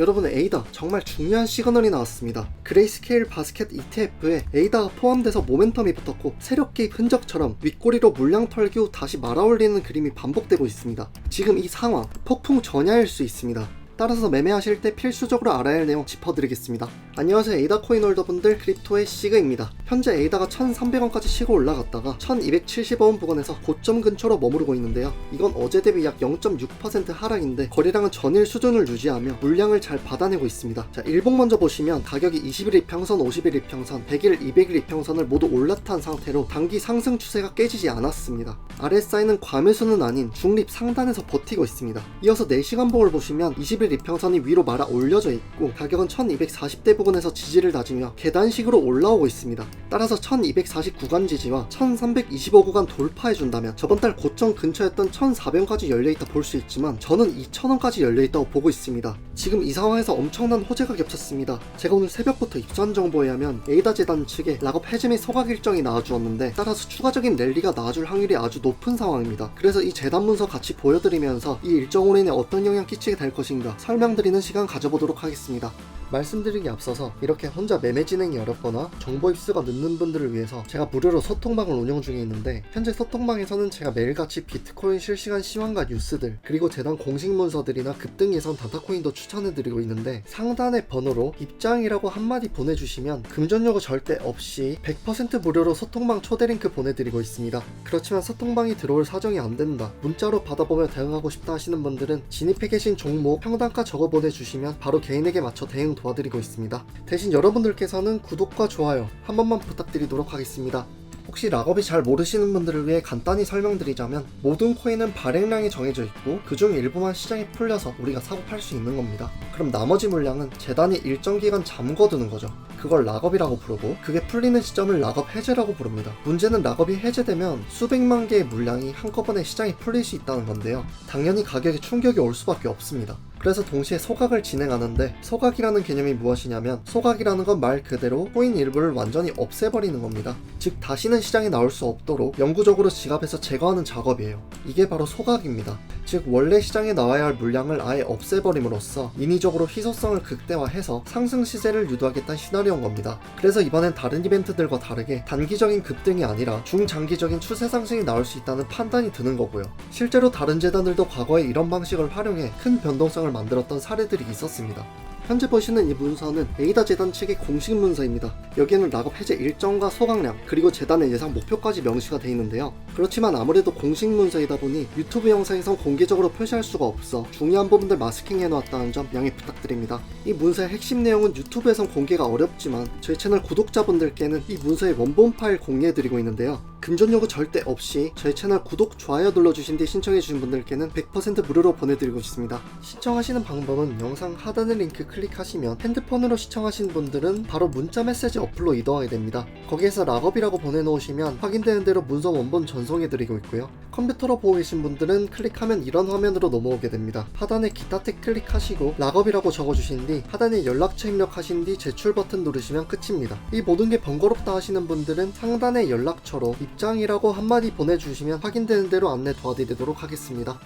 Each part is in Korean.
여러분 에이다 정말 중요한 시그널이 나왔습니다. 그레이스케일 바스켓 ETF에 에이다가 포함돼서 모멘텀이 붙었고 세력 개입 흔적처럼 윗꼬리로 물량 털기 후 다시 말아올리는 그림이 반복되고 있습니다. 지금 이 상황 폭풍 전야일 수 있습니다. 따라서 매매하실 때 필수적으로 알아야 할 내용 짚어드리겠습니다. 안녕하세요 에이다 코인 홀더분들 크립토의 시그입니다. 현재 에이다가 1,300원까지 치고 올라갔다가 1,270원 부근에서 고점 근처로 머무르고 있는데요. 이건 어제 대비 약 0.6% 하락인데 거래량은 전일 수준을 유지하며 물량을 잘 받아내고 있습니다. 자 일봉 먼저 보시면 가격이 20일 이평선, 50일 이평선, 100일, 200일 이평선을 모두 올라탄 상태로 단기 상승 추세가 깨지지 않았습니다. 쌓이는 과매수는 아닌 중립 상단에서 버티고 있습니다. 이어서 4시간 봉을 보시면 20일 이평선이 위로 말아 올려져 있고 가격은 1240대 부근 에서 지지를 다지며 계단식으로 올라오고 있습니다. 따라서 1249간 지지와 1325 구간 돌파해준다면 저번 달 고점 근처였던 1400원까지 열려있다 볼 수 있지만 저는 2000원까지 열려있다고 보고 있습니다. 지금 이 상황에서 엄청난 호재가 겹쳤습니다. 제가 오늘 새벽부터 입수한 정보에 하면 에이다 재단 측에 락업 해제 및 소각 일정이 나와주었는데 따라서 추가적인 랠리가 나와줄 확률이 아주 높은 상황입니다. 그래서 이 재단 문서 같이 보여드리면서 이 일정으로 인해 어떤 영향 끼치게 될 것인가 설명드리는 시간 가져보도록 하겠습니다. 말씀드리기 앞서서 이렇게 혼자 매매 진행이 어렵거나 정보 입수가 늦는 분들을 위해서 제가 무료로 소통방을 운영 중에 있는데 현재 소통방에서는 제가 매일같이 비트코인 실시간 시황과 뉴스들 그리고 재단 공식 문서들이나 급등 예선 다타코인도 추천해드리고 있는데 상단의 번호로 입장이라고 한마디 보내주시면 금전 요구 절대 없이 100% 무료로 소통방 초대 링크 보내드리고 있습니다. 그렇지만 소통방이 들어올 사정이 안 된다 문자로 받아보며 대응하고 싶다 하시는 분들은 진입해 계신 종목 평단가 적어 보내주시면 바로 개인에게 맞춰 대응 도와드리고 있습니다. 대신 여러분들께서는 구독과 좋아요 한 번만 부탁드리도록 하겠습니다. 혹시 락업이 잘 모르시는 분들을 위해 간단히 설명드리자면 모든 코인은 발행량이 정해져 있고 그중 일부만 시장에 풀려서 우리가 사고 팔 수 있는 겁니다. 그럼 나머지 물량은 재단이 일정 기간 잠궈두는 거죠. 그걸 락업이라고 부르고 그게 풀리는 시점을 락업 해제라고 부릅니다. 문제는 락업이 해제되면 수백만 개의 물량이 한꺼번에 시장에 풀릴 수 있다는 건데요. 당연히 가격에 충격이 올 수밖에 없습니다. 그래서 동시에 소각을 진행하는데 소각이라는 개념이 무엇이냐면 소각이라는 건 말 그대로 코인 일부를 완전히 없애버리는 겁니다. 즉 다시는 시장에 나올 수 없도록 영구적으로 지갑에서 제거하는 작업이에요. 이게 바로 소각입니다. 즉 원래 시장에 나와야 할 물량을 아예 없애버림으로써 인위적으로 희소성을 극대화해서 상승 시세를 유도하겠다는 시나리오인 겁니다. 그래서 이번엔 다른 이벤트들과 다르게 단기적인 급등이 아니라 중장기적인 추세 상승이 나올 수 있다는 판단이 드는 거고요. 실제로 다른 재단들도 과거에 이런 방식을 활용해 큰 변동성을 만들었던 사례들이 있었습니다. 현재 보시는 이 문서는 에이다 재단 측의 공식 문서입니다. 여기에는 락업 해제 일정과 소각량 그리고 재단의 예상 목표까지 명시가 되어 있는데요. 그렇지만 아무래도 공식 문서이다 보니 유튜브 영상에선 공개적으로 표시할 수가 없어 중요한 부분들 마스킹 해 놓았다는 점 양해 부탁드립니다. 이 문서의 핵심 내용은 유튜브에선 공개가 어렵지만 저희 채널 구독자분들께는 이 문서의 원본 파일 공개해드리고 있는데요. 금전 요구 절대 없이 저희 채널 구독, 좋아요 눌러주신 뒤 신청해주신 분들께는 100% 무료로 보내드리고 있습니다. 신청하시는 방법은 영상 하단의 링크 클릭하시면 핸드폰으로 시청하신 분들은 바로 문자 메시지 어플로 이동하게 됩니다. 거기에서 락업이라고 보내놓으시면 확인되는 대로 문서 원본 전송해드리고 있고요. 컴퓨터로 보고 계신 분들은 클릭하면 이런 화면으로 넘어오게 됩니다. 하단에 기타 탭 클릭하시고 락업이라고 적어주신 뒤 하단에 연락처 입력하신 뒤 제출 버튼 누르시면 끝입니다. 이 모든 게 번거롭다 하시는 분들은 상단의 연락처로 입장이라고 한마디 보내주시면 확인되는 대로 안내 도와드리도록 하겠습니다.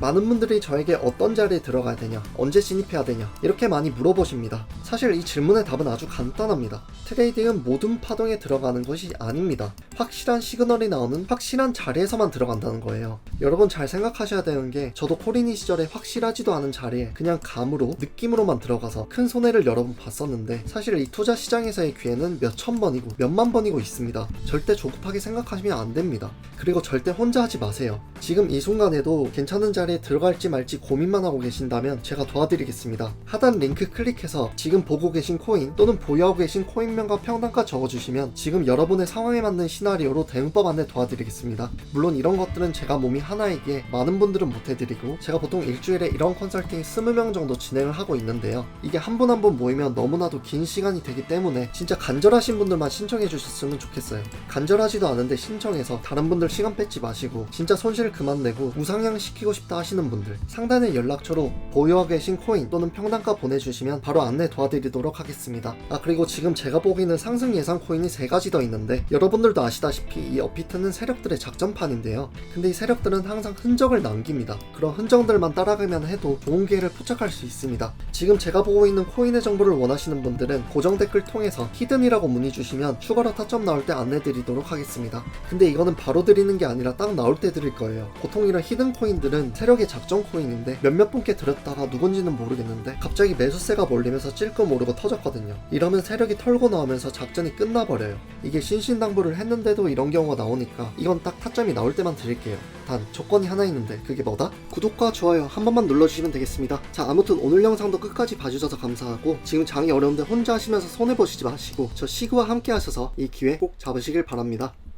많은 분들이 저에게 어떤 자리에 들어가야 되냐, 언제 진입해야 되냐, 이렇게 많이 물어보십니다. 사실 이 질문의 답은 아주 간단합니다. 트레이딩은 모든 파동에 들어가는 것이 아닙니다. 확실한 시그널이 나오는 확실한 자리에서만 들어간다는 거예요. 여러분 잘 생각하셔야 되는 게 저도 코리니 시절에 확실하지도 않은 자리에 그냥 감으로 느낌으로만 들어가서 큰 손해를 여러 번 봤었는데 사실 이 투자 시장에서의 기회는 몇 천 번이고 몇만 번이고 있습니다. 절대 조급하게 생각하시면 안 됩니다. 그리고 절대 혼자 하지 마세요. 지금 이 순간에도 괜찮은 자리에 들어갈지 말지 고민만 하고 계신다면 제가 도와드리겠습니다. 하단 링크 클릭해서 지금 보고 계신 코인 또는 보유하고 계신 코인명과 평단가 적어주시면 지금 여러분의 상황에 맞는 시나리오로 대응법 안내 도와드리겠습니다. 물론 이런 것들은 제가 몸이 하나이기에 많은 분들은 못해드리고 제가 보통 일주일에 이런 컨설팅 20명 정도 진행을 하고 있는데요. 이게 한분 한분 모이면 너무나도 긴 시간이 되기 때문에 진짜 간절하신 분들만 신청해 주셨으면 좋겠어요. 간절하지도 않은데 신청해서 다른 분들 시간 뺏지 마시고 진짜 손실 그만 내고 우상향 시키고 싶다 하시는 분들 상단의 연락처로 보유하고 계신 코인 또는 평단가 보내주시면 바로 안내 도와 도와드리도록 하겠습니다. 아 그리고 지금 제가 보기에는 상승 예상 코인이 세 가지 더 있는데 여러분들도 아시다시피 이 업비트는 세력들의 작전판인데요. 근데 이 세력들은 항상 흔적을 남깁니다. 그런 흔적들만 따라가면 해도 좋은 기회를 포착할 수 있습니다. 지금 제가 보고 있는 코인의 정보를 원하시는 분들은 고정 댓글 통해서 히든이라고 문의 주시면 추가로 타점 나올 때 안내드리도록 하겠습니다. 근데 이거는 바로 드리는 게 아니라 딱 나올 때 드릴 거예요. 보통 이런 히든 코인들은 세력의 작전 코인인데 몇몇 분께 드렸다가 누군지는 모르겠는데 갑자기 매수세가 몰리면서 찔끔 오르고 터졌거든요. 이러면 세력이 털고 나오면서 작전이 끝나버려요. 이게 신신당부를 했는데도 이런 경우가 나오니까 이건 딱 타점이 나올 때만 드릴게요. 단 조건이 하나 있는데 그게 뭐다? 구독과 좋아요 한 번만 눌러주시면 되겠습니다. 자 아무튼 오늘 영상도 끝까지 봐주셔서 감사하고 지금 장이 어려운데 혼자 하시면서 손해보시지 마시고 저 시그와 함께 하셔서 이 기회 꼭 잡으시길 바랍니다.